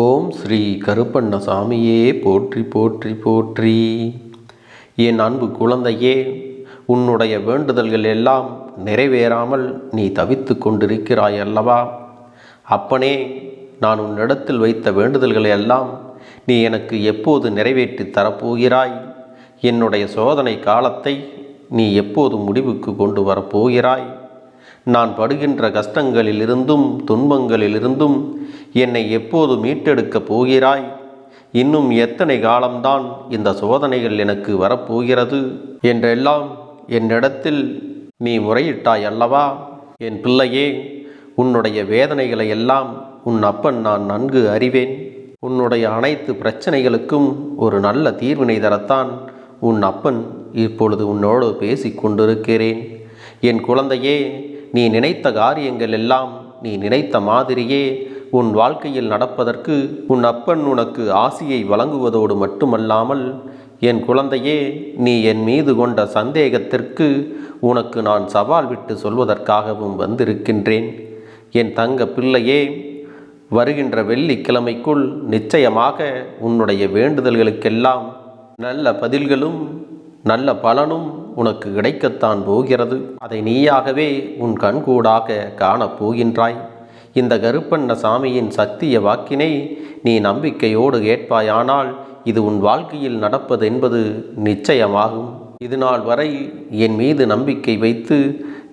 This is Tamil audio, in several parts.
ஓம் ஸ்ரீ கருப்பண்ணசாமியே போற்றி போற்றி போற்றி. என் அன்பு குழந்தையே உன்னுடைய வேண்டுதல்கள் எல்லாம் நிறைவேறாமல் நீ தவித்து கொண்டிருக்கிறாய் அல்லவா? அப்பனே நான் உன்னிடத்தில் வைத்த வேண்டுதல்களை எல்லாம் நீ எனக்கு எப்போது நிறைவேற்றி தரப்போகிறாய்? என்னுடைய சோதனை காலத்தை நீ எப்போது முடிவுக்கு கொண்டு வரப்போகிறாய்? நான் படுகின்ற கஷ்டங்களிலிருந்தும் துன்பங்களிலிருந்தும் என்னை எப்போது மீட்டெடுக்கப் போகிறாய்? இன்னும் எத்தனை காலம்தான் இந்த சோதனைகள் எனக்கு வரப்போகிறது? என்றெல்லாம் என்னிடத்தில் நீ முறையிட்டாய் அல்லவா? என் பிள்ளையே உன்னுடைய வேதனைகளை எல்லாம் உன் அப்பன் நான் நன்கு அறிவேன். உன்னுடைய அனைத்து பிரச்சனைகளுக்கும் ஒரு நல்ல தீர்வினை தரத்தான் உன் அப்பன் இப்பொழுது உன்னோடு பேசிக் கொண்டிருக்கிறேன் என் குழந்தையே நீ நினைத்த காரியங்கள் எல்லாம் நீ நினைத்த மாதிரியே உன் வாழ்க்கையில் நடப்பதற்கு உன் அப்பன் உனக்கு ஆசியை வழங்குவதோடு மட்டுமல்லாமல் என் குழந்தையே நீ என் மீது கொண்ட சந்தேகத்திற்கு உனக்கு நான் சவால் விட்டு சொல்வதற்காகவும் வந்திருக்கின்றேன். என் தங்க பிள்ளையே வருகின்ற வெள்ளிக்கிழமைக்குள் நிச்சயமாக உன்னுடைய வேண்டுதல்களுக்கெல்லாம் நல்ல பதில்களும் நல்ல பலனும் உனக்கு கிடைக்கத்தான் போகிறது. அதை நீயாகவே உன் கண்கூடாக காணப் போகின்றாய். இந்த கருப்பண்ண சாமியின் சக்திய வாக்கினை நீ நம்பிக்கையோடு கேட்பாயானால் இது உன் வாழ்க்கையில் நடப்பது என்பது நிச்சயமாகும். இதுநாள் வரை என் மீது நம்பிக்கை வைத்து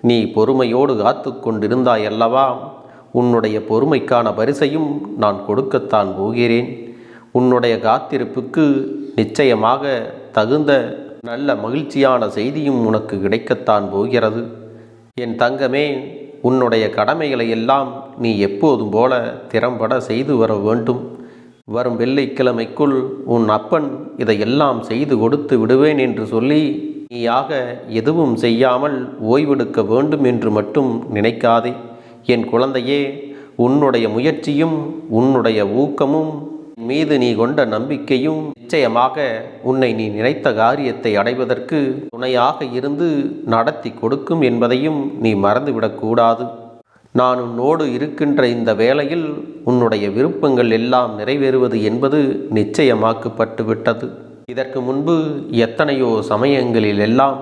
நீ பொறுமையோடு காத்து கொண்டிருந்தாய் அல்லவா உன்னுடைய பொறுமைக்கான பரிசையும் நான் கொடுக்கத்தான் போகிறேன். உன்னுடைய காத்திருப்புக்கு நிச்சயமாக தகுந்த நல்ல மகிழ்ச்சியான செய்தியும் உனக்கு கிடைக்கத்தான் போகிறது. என் தங்கமே உன்னுடைய கடமைகளை எல்லாம் நீ எப்போதும் போல திறம்பட செய்து வர வேண்டும். வரும் வெள்ளிக்கிழமைக்குள் உன் அப்பன் இதையெல்லாம் செய்து கொடுத்து விடுவேன் என்று சொல்லி நீயாக எதுவும் செய்யாமல் ஓய்வெடுக்க வேண்டும் என்று மட்டும் நினைக்காதே. என் குழந்தையே உன்னுடைய முயற்சியும் உன்னுடைய ஊக்கமும் மீது நீ கொண்ட நம்பிக்கையும் நிச்சயமாக உன்னை நீ நினைத்த காரியத்தை அடைவதற்கு துணையாக இருந்து நடத்தி கொடுக்கும் என்பதையும் நீ மறந்துவிடக்கூடாது நான் உன்னோடு இருக்கின்ற இந்த வேளையில் உன்னுடைய விருப்பங்கள் எல்லாம் நிறைவேறுவது என்பது நிச்சயமாக்கப்பட்டு விட்டது இதற்கு முன்பு எத்தனையோ சமயங்களில் எல்லாம்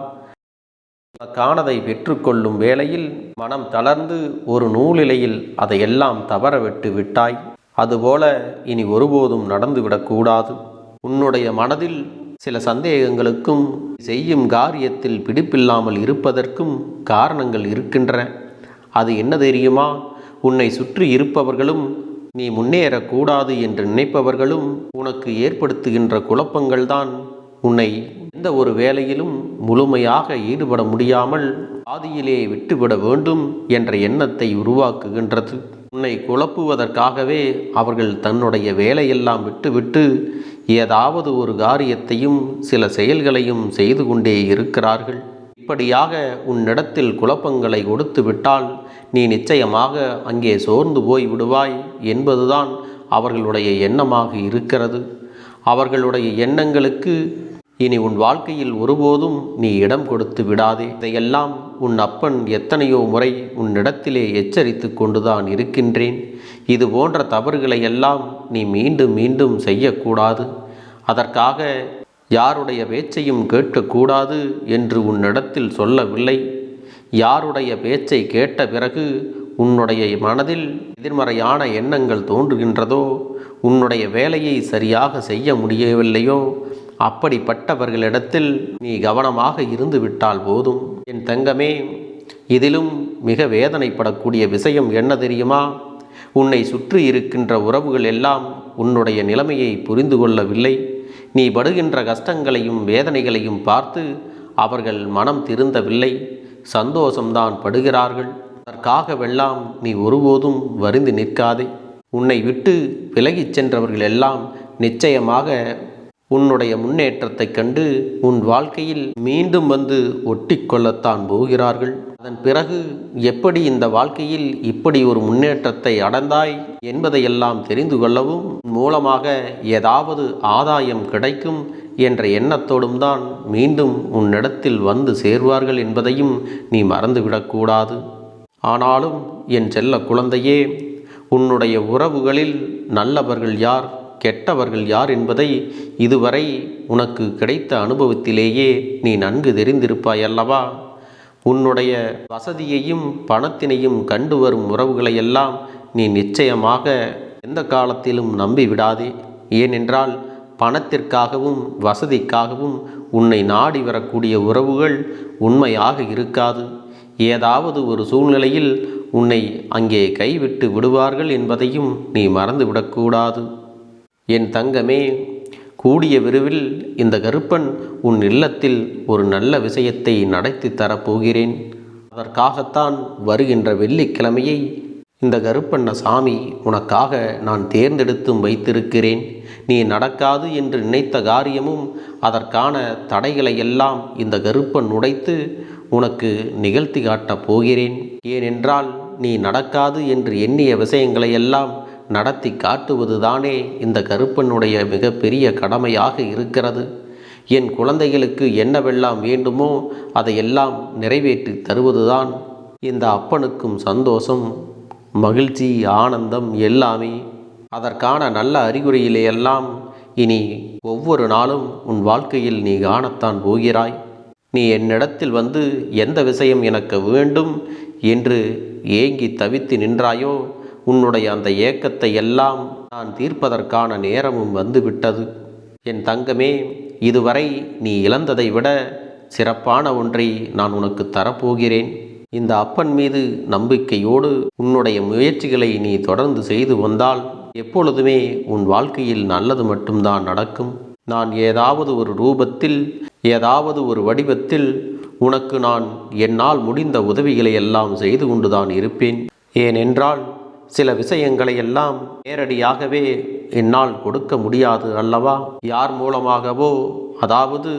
காணதை பெற்றுக்கொள்ளும் வேளையில் மனம் தளர்ந்து ஒரு நூலிலையில் அதையெல்லாம் தவறவிட்டு விட்டாய். அதுபோல இனி ஒருபோதும் நடந்துவிடக்கூடாது உன்னுடைய மனதில் சில சந்தேகங்களுக்கும் செய்யும் காரியத்தில் பிடிப்பில்லாமல் இருப்பதற்கும் காரணங்கள் இருக்கின்றன அது என்ன தெரியுமா? உன்னை சுற்றி இருப்பவர்களும் நீ முன்னேறக்கூடாது என்று நினைப்பவர்களும் உனக்கு ஏற்படுத்துகின்ற குழப்பங்கள்தான். உன்னை எந்த ஒரு வேலையிலும் முழுமையாக ஈடுபட முடியாமல் பாதியிலே விட்டுவிட வேண்டும் என்ற எண்ணத்தை உருவாக்குகின்றது. உன்னை குழப்புவதற்காகவே அவர்கள் தன்னுடைய வேலையெல்லாம் விட்டுவிட்டு ஏதாவது ஒரு காரியத்தையும் சில செயல்களையும் செய்து கொண்டே இருக்கிறார்கள். இப்படியாக உன்னிடத்தில் குழப்பங்களை கொடுத்து விட்டால் நீ நிச்சயமாக அங்கே சோர்ந்து போய் விடுவாய் என்பதுதான் அவர்களுடைய எண்ணமாக இருக்கிறது. அவர்களுடைய எண்ணங்களுக்கு இனி உன் வாழ்க்கையில் ஒருபோதும் நீ இடம் கொடுத்து விடாதே. இதையெல்லாம் உன் அப்பன் எத்தனையோ முறை உன்னிடத்திலே எச்சரித்து கொண்டுதான் இருக்கின்றேன். இது போன்ற தவறுகளை எல்லாம் நீ மீண்டும் மீண்டும் செய்யக்கூடாது. அதற்காக யாருடைய பேச்சையும் கேட்கக்கூடாது என்று உன்னிடத்தில் சொல்லவில்லை. யாருடைய பேச்சை கேட்ட பிறகு உன்னுடைய மனதில் எதிர்மறையான எண்ணங்கள் தோன்றுகின்றதோ உன்னுடைய வேலையை சரியாக செய்ய முடியவில்லையோ அப்படிப்பட்டவர்களிடத்தில் நீ கவனமாக இருந்துவிட்டால் போதும். என் தங்கமே இதிலும் மிக வேதனைப்படக்கூடிய விஷயம் என்ன தெரியுமா? உன்னை சுற்றி இருக்கின்ற உறவுகள் எல்லாம் உன்னுடைய நிலைமையை புரிந்து கொள்ளவில்லை. நீ படுகின்ற கஷ்டங்களையும் வேதனைகளையும் பார்த்து அவர்கள் மனம் திருந்தவில்லை. சந்தோஷம்தான் படுகிறார்கள். அதற்காகவெல்லாம் நீ ஒருபோதும் வருந்து நிற்காதே. உன்னை விட்டு விலகிச் சென்றவர்கள் எல்லாம் நிச்சயமாக உன்னுடைய முன்னேற்றத்தைக் கண்டு உன் வாழ்க்கையில் மீண்டும் வந்து ஒட்டிக்கொள்ளத்தான் போகிறார்கள். அதன் பிறகு எப்படி இந்த வாழ்க்கையில் இப்படி ஒரு முன்னேற்றத்தை அடைந்தாய் என்பதையெல்லாம் தெரிந்து கொள்ளவும் மூலமாக ஏதாவது ஆதாயம் கிடைக்கும் என்ற எண்ணத்தோடும் தான் மீண்டும் உன்னிடத்தில் வந்து சேர்வார்கள் என்பதையும் நீ மறந்துவிடக்கூடாது ஆனாலும் என் செல்ல குழந்தையே உன்னுடைய உறவுகளில் நல்லவர்கள் யார்? கெட்டவர்கள் யார் என்பதை இதுவரை உனக்கு கிடைத்த அனுபவத்திலேயே நீ நன்கு தெரிந்திருப்பாய் அல்லவா உன்னுடைய வசதியையும் பணத்தினையும் கண்டு வரும் உறவுகளையெல்லாம் நீ நிச்சயமாக எந்த காலத்திலும் நம்பி விடாதே. ஏனென்றால் பணத்திற்காகவும் வசதிக்காகவும் உன்னை நாடி வரக்கூடிய உறவுகள் உண்மையாக இருக்காது. ஏதாவது ஒரு சூழ்நிலையில் உன்னை அங்கே கைவிட்டு விடுவார்கள் என்பதையும் நீ மறந்துவிடக்கூடாது. என் தங்கமே கூடிய விரைவில் இந்த கருப்பன் உன் இல்லத்தில் ஒரு நல்ல விஷயத்தை நடத்தி தரப்போகிறேன். அதற்காகத்தான் வருகின்ற வெள்ளிக்கிழமையை இந்த கருப்பண்ண சாமி உனக்காக நான் தேர்ந்தெடுத்தும் வைத்திருக்கிறேன். நீ நடக்காது என்று நினைத்த காரியமும் அதற்கான தடைகளை எல்லாம் இந்த கருப்பன் உடைத்து உனக்கு நிகழ்த்தி காட்டப் போகிறேன். ஏனென்றால் நீ நடக்காது என்று எண்ணிய விஷயங்களை எல்லாம் நடத்தி காட்டுவதுதானே இந்த கருப்பனுடைய மிகப்பெரிய கடமையாக இருக்கிறது? என் குழந்தைகளுக்கு என்னவெல்லாம் வேண்டுமோ அதையெல்லாம் நிறைவேற்றி தருவதுதான் இந்த அப்பனுக்கும் சந்தோஷம் மகிழ்ச்சி ஆனந்தம் எல்லாமே. அதற்கான நல்ல அறிகுறியிலேயெல்லாம் இனி ஒவ்வொரு நாளும் உன் வாழ்க்கையில் நீ காணத்தான் போகிறாய். நீ என்னிடத்தில் வந்து எந்த விஷயம் எனக்கு வேண்டும் என்று ஏங்கி தவித்து நின்றாயோ உன்னுடைய அந்த ஏக்கத்தை எல்லாம் நான் தீர்ப்பதற்கான நேரமும் வந்துவிட்டது. என் தங்கமே இதுவரை நீ இழந்ததை விட சிறப்பான ஒன்றை நான் உனக்கு தரப்போகிறேன். இந்த அப்பன் மீது நம்பிக்கையோடு உன்னுடைய முயற்சிகளை நீ தொடர்ந்து செய்து வந்தால் எப்பொழுதுமே உன் வாழ்க்கையில் நல்லது மட்டும்தான் நடக்கும். நான் ஏதாவது ஒரு ரூபத்தில் ஏதாவது ஒரு வடிவத்தில் உனக்கு நான் என்னால் முடிந்த உதவிகளை எல்லாம் செய்து கொண்டுதான் இருப்பேன். ஏனென்றால் சில விஷயங்களை எல்லாம் நேரடியாகவே என்னால் கொடுக்க முடியாது அல்லவா? யார் மூலமாகவோ அதாவது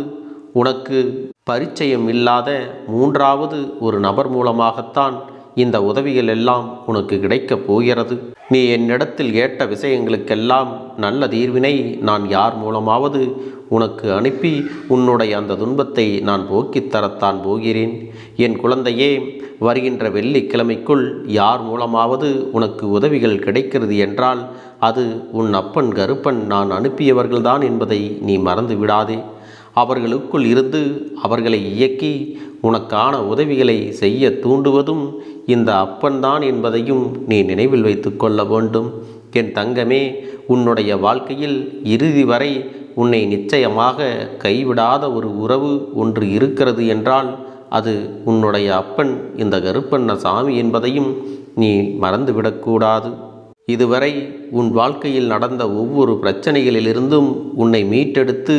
உனக்கு பரிச்சயம் இல்லாத மூன்றாவது ஒரு நபர் மூலமாகத்தான் இந்த உதவிகள் எல்லாம் உனக்கு கிடைக்கப் போகிறது. நீ என்னிடத்தில் கேட்ட விஷயங்களுக்கெல்லாம் நல்ல தீர்வினை நான் யார் மூலமாவது உனக்கு அனுப்பி உன்னுடைய அந்த துன்பத்தை நான் போக்கித் தரத்தான் போகிறேன். என் குழந்தையே வருகின்ற வெள்ளிக்கிழமைக்குள் யார் மூலமாவது உனக்கு உதவிகள் கிடைக்கிறது என்றால் அது உன் அப்பன் கருப்பன் நான் அனுப்பியவர்கள்தான் என்பதை நீ மறந்து விடாதே அவர்களுக்குள் இருந்து அவர்களை இயக்கி உனக்கான உதவிகளை செய்ய தூண்டுவதும் இந்த அப்பன்தான் என்பதையும் நீ நினைவில் வைத்து கொள்ள வேண்டும். என் தங்கமே உன்னுடைய வாழ்க்கையில் இறுதி வரை உன்னை நிச்சயமாக கைவிடாத ஒரு உறவு ஒன்று இருக்கிறது என்றால் அது உன்னுடைய அப்பன் இந்த கருப்பண்ண சாமி என்பதையும் நீ மறந்துவிடக்கூடாது. இதுவரை உன் வாழ்க்கையில் நடந்த ஒவ்வொரு பிரச்சனைகளிலிருந்தும் உன்னை மீட்டெடுத்து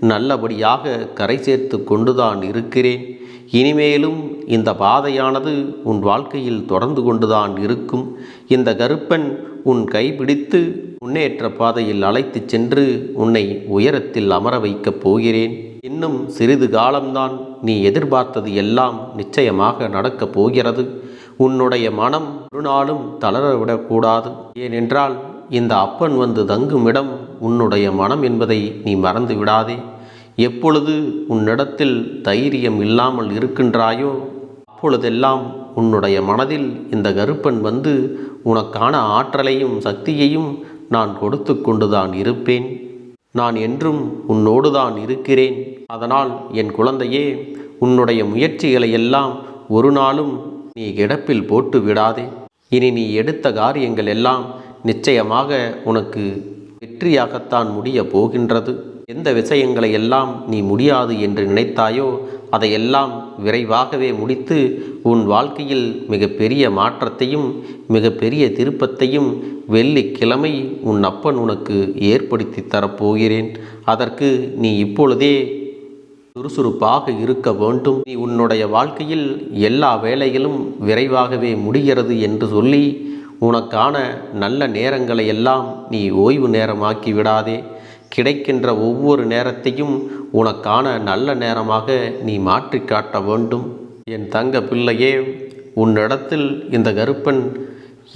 நல்லபடியாக கரை சேர்த்து கொண்டுதான் இருக்கிறேன். இனிமேலும் இந்த பாதையானது உன் வாழ்க்கையில் தொடர்ந்து கொண்டுதான் இருக்கும். இந்த கருப்பன் உன் கைப்பிடித்து முன்னேற்ற பாதையில் அழைத்துச் சென்று உன்னை உயரத்தில் அமர வைக்கப் போகிறேன். இன்னும் சிறிது காலம்தான் நீ எதிர்பார்த்தது எல்லாம் நிச்சயமாக நடக்கப் போகிறது. உன்னுடைய மனம் ஒரு நாளும் தளர விடக்கூடாது ஏனென்றால் இந்த அப்பன் வந்து தங்கும் இடம் உன்னுடைய மனம் என்பதை நீ மறந்து விடாதே. எப்பொழுது உன்னிடத்தில் தைரியம் இல்லாமல் இருக்கின்றாயோ அப்பொழுதெல்லாம் உன்னுடைய மனதில் இந்த கருப்பன் வந்து உனக்கான ஆற்றலையும் சக்தியையும் நான் கொடுத்து கொண்டுதான் இருப்பேன். நான் என்றும் உன்னோடு தான் இருக்கிறேன். அதனால் என் குழந்தையே உன்னுடைய முயற்சிகளை எல்லாம் ஒரு நாளும் நீ கிடப்பில் போட்டு விடாதே. இனி நீ எடுத்த காரியங்கள் எல்லாம் நிச்சயமாக உனக்கு வெற்றியாகத்தான் முடிய போகின்றது. எந்த விஷயங்களை எல்லாம் நீ முடியாது என்று நினைத்தாயோ அதையெல்லாம் விரைவாகவே முடித்து உன் வாழ்க்கையில் மிகப்பெரிய மாற்றத்தையும் மிகப்பெரிய திருப்பத்தையும் வெள்ளிக்கிழமை உன் அப்பன் உனக்கு ஏற்படுத்தி தரப்போகிறேன். அதற்கு நீ இப்பொழுதே சுறுசுறுப்பாக இருக்க வேண்டும். நீ உன்னுடைய வாழ்க்கையில் எல்லா வேலைகளும் விரைவாகவே முடிகிறது என்று சொல்லி உனக்கான நல்ல நேரங்களை எல்லாம் நீ ஓய்வு நேரமாக்கி விடாதே. கிடைக்கின்ற ஒவ்வொரு நேரத்தையும் உனக்கான நல்ல நேரமாக நீ மாற்றி காட்ட வேண்டும். என் தங்க பிள்ளையே உன்னிடத்தில் இந்த கருப்பன்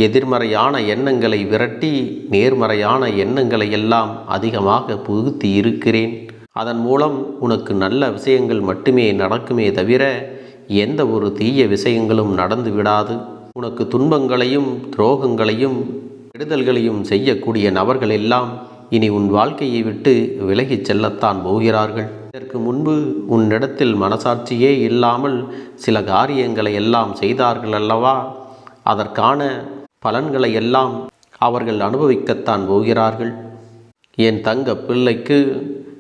எதிர்மறையான எண்ணங்களை விரட்டி நேர்மறையான எண்ணங்களை எல்லாம் அதிகமாக புகுத்தி இருக்கிறேன். அதன் மூலம் உனக்கு நல்ல விஷயங்கள் மட்டுமே நடக்குமே தவிர எந்த ஒரு தீய விஷயங்களும் நடந்து விடாது. உனக்கு துன்பங்களையும் துரோகங்களையும் கெடுதல்களையும் செய்யக்கூடிய நபர்கள் எல்லாம் இனி உன் வாழ்க்கையை விட்டு விலகிச் செல்லத்தான் போகிறார்கள். இதற்கு முன்பு உன்னிடத்தில் மனசாட்சியே இல்லாமல் சில காரியங்களை எல்லாம் செய்தார்கள் அல்லவா? அதற்கான பலன்களை எல்லாம் அவர்கள் அனுபவிக்கத்தான் போகிறார்கள். என் தங்க பிள்ளைக்கு